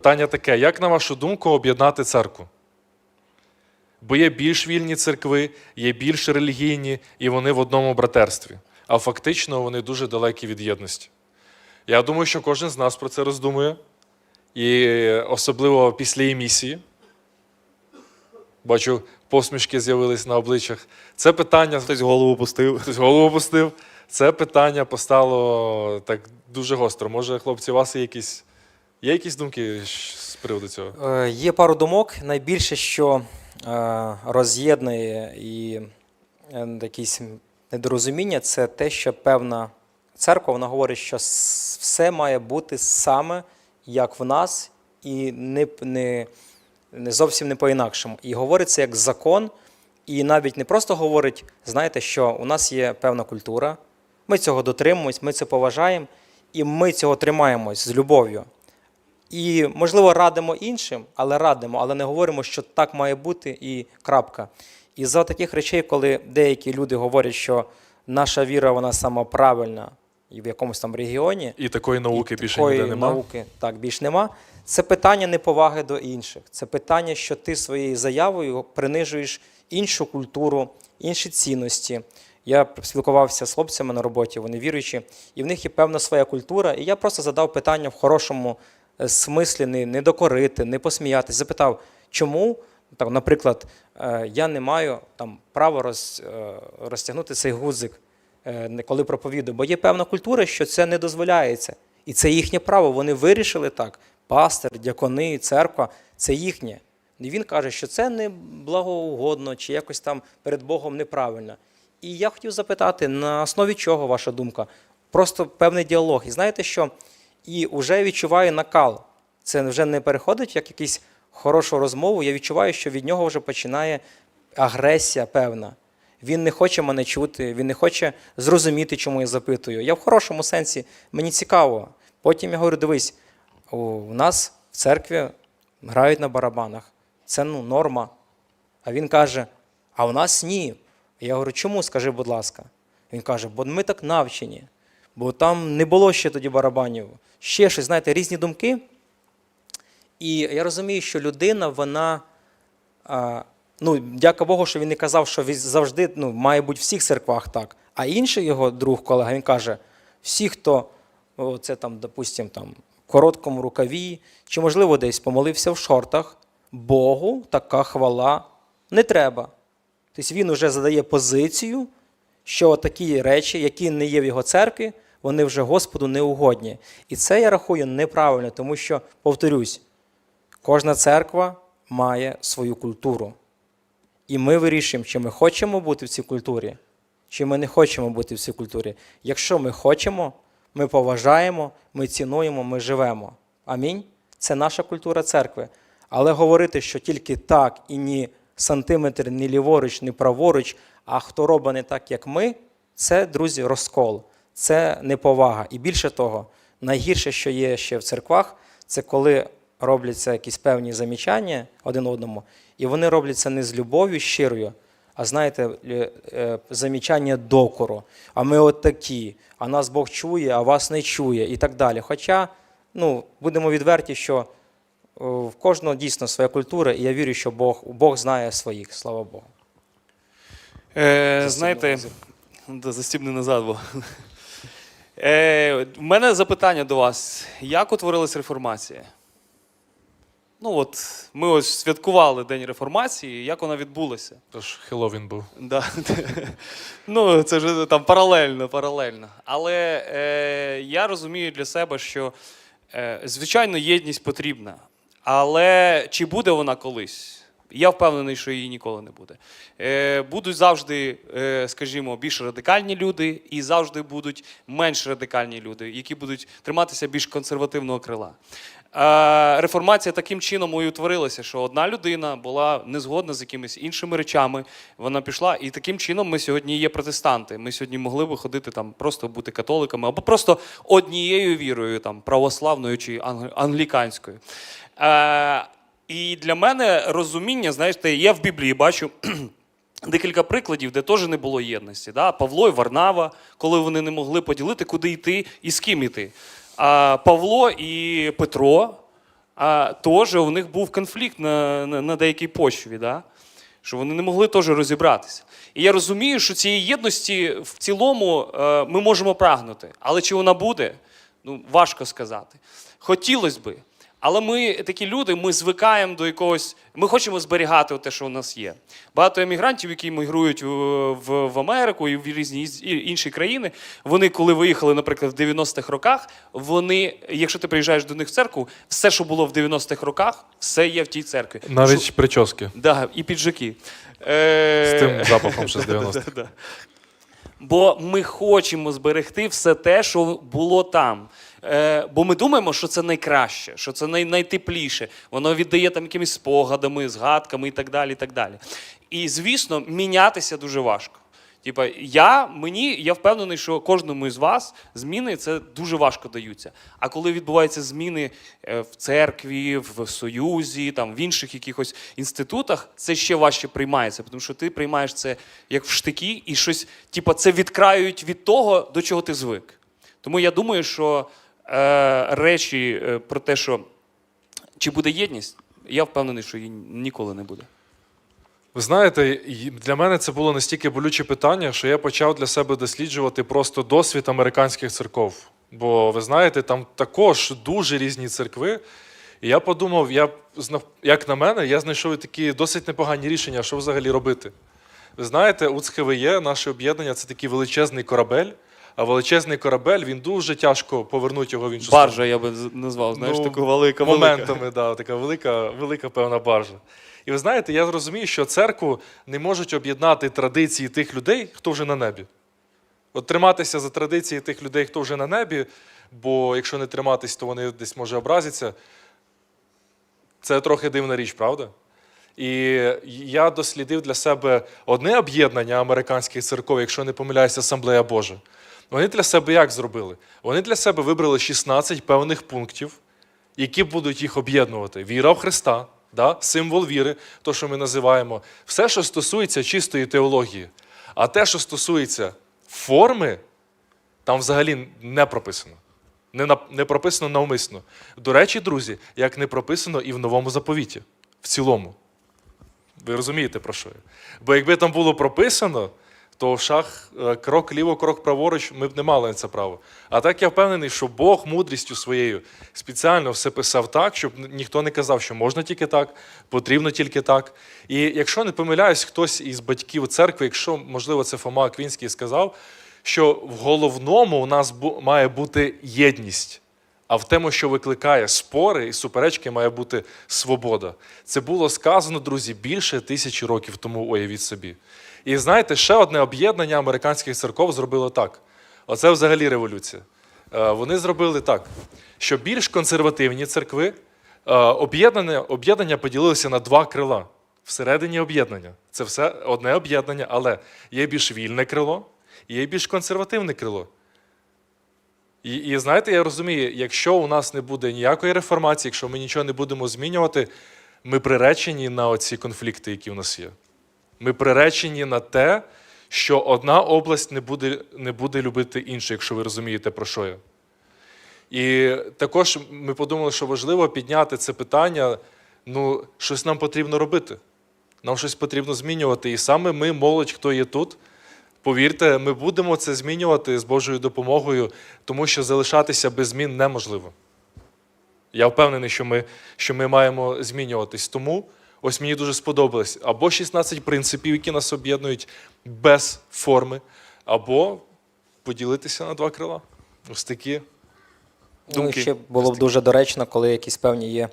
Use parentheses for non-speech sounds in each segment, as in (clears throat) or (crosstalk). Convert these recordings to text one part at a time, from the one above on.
Питання таке: як на вашу думку об'єднати церкву? Бо є більш вільні церкви, є більш релігійні, і вони в одному братерстві. А фактично вони дуже далекі від єдності. Я думаю, що кожен з нас про це роздумує, і особливо після її місії. Бачу, посмішки з'явились на обличчях. Це питання. Хтось голову пустив. Хтось голову опустив. Це питання постало так дуже гостро. Може, хлопці, у вас є якісь, є якісь думки з приводу цього? Е, Є пару думок. Найбільше, що е, роз'єднує і е, якісь недорозуміння, це те, що певна церква вона говорить, що все має бути саме як в нас, і не, не, не зовсім не по-інакшому. І говорить це як закон, і навіть не просто говорить, знаєте, що у нас є певна культура, ми цього дотримуємось, ми це поважаємо, і ми цього тримаємось з любов'ю. І, можливо, радимо іншим, але радимо, але не говоримо, що так має бути і крапка. І за таких речей, коли деякі люди говорять, що наша віра вона сама правильна і в якомусь там регіоні, І такої науки і більше такої ніде нема. науки так більш нема. Це питання неповаги до інших. Це питання, що ти своєю заявою принижуєш іншу культуру, інші цінності. Я спілкувався з хлопцями на роботі, вони віруючі, і в них є певна своя культура. І я просто задав питання в хорошому е, смислі, не, докорити, не посміятися. Запитав, чому, так, наприклад, е, я не маю там права роз, е, розтягнути цей гудзик, коли проповідую, бо є певна культура, що це не дозволяється. І це їхнє право. Вони вирішили так. Пастир, дякони, церква це їхнє. І він каже, що це не благоугодно чи якось там перед Богом неправильно. І я хотів запитати, на основі чого ваша думка? Просто певний діалог. І знаєте що? І вже відчуваю накал. Це вже не переходить як якусь хорошу розмову. Я відчуваю, що від нього вже починає агресія певна. Він не хоче мене чути, він не хоче зрозуміти, чому я запитую. Я в хорошому сенсі, мені цікаво. Потім я говорю: дивись, у нас в церкві грають на барабанах. Це ну, норма. А він каже: а у нас ні. Я говорю, чому, скажи, будь ласка. Він каже, бо ми так навчені, бо там не було ще тоді барабанів. Ще щось, знаєте, різні думки. І я розумію, що людина, вона, ну, дяка Богу, що він не казав, що він завжди ну, має бути в всіх церквах так. А інший його друг, колега, він каже: всі, хто це там, допустим, там, в короткому рукаві, чи, можливо, десь помолився в шортах, Богу така хвала не треба. Тобто він вже задає позицію, що такі речі, які не є в його церкві, вони вже Господу не угодні. І це я рахую неправильно, тому що, повторюсь, кожна церква має свою культуру. І ми вирішуємо, чи ми хочемо бути в цій культурі, чи ми не хочемо бути в цій культурі. Якщо ми хочемо, ми поважаємо, ми цінуємо, ми живемо. Амінь. Це наша культура церкви. Але говорити, що тільки так і ні сантиметр, ні ліворуч, ні праворуч, а хто робить не так, як ми, це, друзі, розкол, це неповага. І більше того, найгірше, що є ще в церквах, це коли робляться якісь певні замічання один одному, і вони робляться не з любов'ю щирою, а знаєте, е, е, замічання докору. А ми от такі, а нас Бог чує, а вас не чує, і так далі. Хоча, ну, будемо відверті, що в кожного дійсно своя культура, і я вірю, що Бог, Бог знає своїх, слава Богу. Е, знаєте, да, застібни назад. Бо. Е, в мене запитання до вас: як утворилась реформація? Ну от ми ось святкували День реформації, як вона відбулася? Тож Хеллоуін був. Да. (laughs) ну, це ж там паралельно, паралельно. Але е, я розумію для себе, що е, звичайно єдність потрібна. Але чи буде вона колись? Я впевнений, що її ніколи не буде. Е, будуть завжди, е, скажімо, більш радикальні люди, і завжди будуть менш радикальні люди, які будуть триматися більш консервативного крила. Е, реформація таким чином і утворилася, що одна людина була не згодна з якимись іншими речами. Вона пішла, і таким чином ми сьогодні є протестанти. Ми сьогодні могли би ходити там, просто бути католиками, або просто однією вірою, там православною чи англ- англіканською. І для мене розуміння, знаєте, я в Біблії бачу. (clears throat) Декілька прикладів, де теж не було єдності. Да? Павло і Варнава, коли вони не могли поділити, куди йти і з ким йти. А Павло і Петро, а, теж у них був конфлікт на, на, на деякій почві, да? що вони не могли теж розібратися. І я розумію, що цієї єдності в цілому е, ми можемо прагнути. Але чи вона буде, ну, важко сказати. Хотілося би. Але ми такі люди, ми звикаємо до якогось. Ми хочемо зберігати те, що у нас є. Багато емігрантів, які мігрують в, в, Америку і в різні інші країни, вони, коли виїхали, наприклад, в 90-х роках, вони, якщо ти приїжджаєш до них в церкву, все, що було в 90-х роках, все є в тій церкві. Навіть Що- прически да, і піджаки. Е... з тим запахом ще з 90-х. Бо ми хочемо зберегти все те, що було там. Е, бо ми думаємо, що це найкраще, що це най- найтепліше. Воно віддає там якимись спогадами, згадками і так далі. І, так далі. і звісно, мінятися дуже важко. Типа, я мені я впевнений, що кожному із вас зміни це дуже важко даються. А коли відбуваються зміни е, в церкві, в союзі, там в інших якихось інститутах, це ще важче приймається, тому що ти приймаєш це як в штики, і щось, типа, це відкраюють від того, до чого ти звик. Тому я думаю, що речі е, про те, що чи буде єдність, я впевнений, що її ніколи не буде. Ви знаєте, для мене це було настільки болюче питання, що я почав для себе досліджувати просто досвід американських церков. Бо ви знаєте, там також дуже різні церкви. І я подумав, я, як на мене, я знайшов такі досить непогані рішення, що взагалі робити. Ви знаєте, УЦХВЄ, наше об'єднання, це такий величезний корабель. А величезний корабель, він дуже тяжко повернути його в іншу сторону. Баржа я би назвав, знаєш, Ну, таку велика моментами, да, така велика, велика певна баржа. І ви знаєте, я зрозумію, що церкву не можуть об'єднати традиції тих людей, хто вже на небі. От триматися за традиції тих людей, хто вже на небі, бо якщо не триматись, то вони десь може образяться. Це трохи дивна річ, правда? І я дослідив для себе одне об'єднання американських церков, якщо не помиляюся, Асамблея Божа. Вони для себе як зробили? Вони для себе вибрали 16 певних пунктів, які будуть їх об'єднувати. Віра в Христа, да? символ віри, то, що ми називаємо, все, що стосується чистої теології. А те, що стосується форми, там взагалі не прописано. Не, не прописано навмисно. До речі, друзі, як не прописано і в новому заповіті, в цілому. Ви розумієте, про що я? Бо якби там було прописано, то шах е, крок ліво, крок праворуч, ми б не мали на це право. А так я впевнений, що Бог мудрістю своєю спеціально все писав так, щоб ніхто не казав, що можна тільки так, потрібно тільки так. І якщо не помиляюсь, хтось із батьків церкви, якщо, можливо, це Фома Аквінський сказав, що в головному у нас має бути єдність. А в тому, що викликає спори і суперечки, має бути свобода. Це було сказано, друзі, більше тисячі років тому, уявіть собі. І знаєте, ще одне об'єднання американських церков зробило так. Оце взагалі революція. Е, Вони зробили так, що більш консервативні церкви е, об'єднання, об'єднання поділилися на два крила. Всередині об'єднання. Це все одне об'єднання, але є більш вільне крило і є більш консервативне крило. І, і знаєте, я розумію, якщо у нас не буде ніякої реформації, якщо ми нічого не будемо змінювати, ми приречені на оці конфлікти, які в нас є. Ми приречені на те, що одна область не буде, не буде любити іншу, якщо ви розумієте, про що я. І також ми подумали, що важливо підняти це питання. Ну, щось нам потрібно робити. Нам щось потрібно змінювати. І саме ми, молодь, хто є тут, повірте, ми будемо це змінювати з Божою допомогою, тому що залишатися без змін неможливо. Я впевнений, що ми, що ми маємо змінюватись. Тому ось мені дуже сподобалось або 16 принципів, які нас об'єднують без форми, або поділитися на два крила. Ось такі. Ну, Думки. ще було б дуже доречно, коли якісь певні є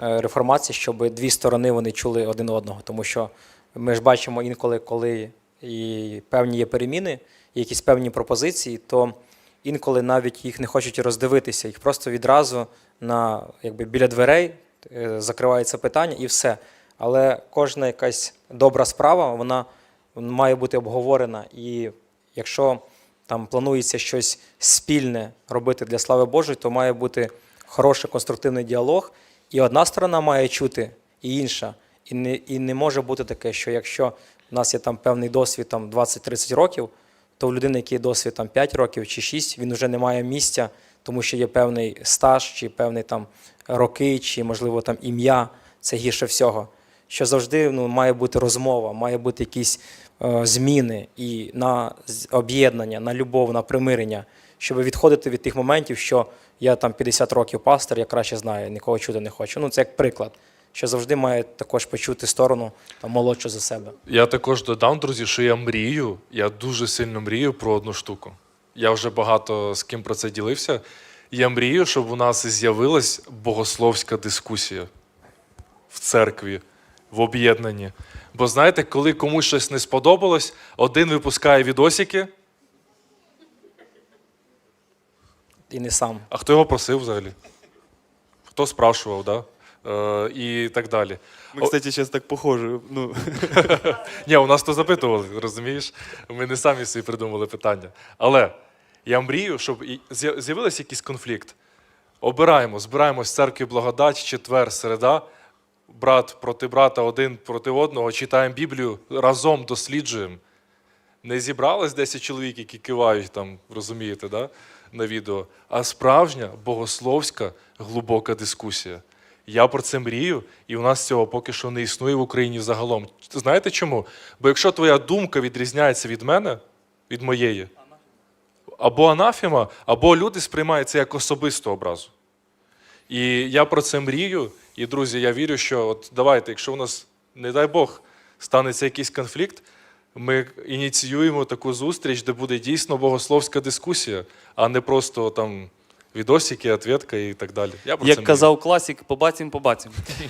е, реформації, щоб дві сторони вони чули один одного. Тому що ми ж бачимо інколи, коли і певні є переміни, і якісь певні пропозиції, то інколи навіть їх не хочуть роздивитися, їх просто відразу на, якби, біля дверей е, закривається питання і все. Але кожна якась добра справа, вона має бути обговорена. І якщо там планується щось спільне робити для слави Божої, то має бути хороший конструктивний діалог, і одна сторона має чути, і інша. І не, і не може бути таке, що якщо в нас є там певний досвід там 20-30 років, то в людини, який є досвід там 5 років чи 6, він вже не має місця тому що є певний стаж, чи певний там роки, чи можливо там ім'я. Це гірше всього. Що завжди ну, має бути розмова, має бути якісь е, зміни і на об'єднання, на любов, на примирення, щоб відходити від тих моментів, що я там 50 років пастор, я краще знаю, нікого чути не хочу. Ну, це як приклад, що завжди має також почути сторону там, молодшу за себе. Я також додам, друзі, що я мрію, я дуже сильно мрію про одну штуку. Я вже багато з ким про це ділився. Я мрію, щоб у нас з'явилась богословська дискусія в церкві, в об'єднанні. Бо знаєте, коли комусь щось не сподобалось, один випускає відосики, І не сам. а хто його просив взагалі? Хто спрашував, да? Е, і так далі. Ми, кстати, зараз так похожі. Ну, (laughs) Ні, у нас то запитували, розумієш? Ми не самі собі придумали питання. Але я мрію, щоб з'явився якийсь конфлікт. Обираємо, збираємось в церкві благодать, четвер, середа, брат проти брата, один проти одного, читаємо Біблію, разом досліджуємо. Не зібралось 10 чоловік, які кивають там, розумієте, да? на відео, а справжня богословська глибока дискусія. Я про це мрію, і у нас цього поки що не існує в Україні загалом. Знаєте чому? Бо якщо твоя думка відрізняється від мене, від моєї, або анафіма, або люди сприймають це як особисту образу. І я про це мрію. І, друзі, я вірю, що от давайте, якщо у нас, не дай Бог, станеться якийсь конфлікт, ми ініціюємо таку зустріч, де буде дійсно богословська дискусія, а не просто там відосики, ответка і так далі. Я про це як мрію. казав класік, побачимо, побачимо. (laughs)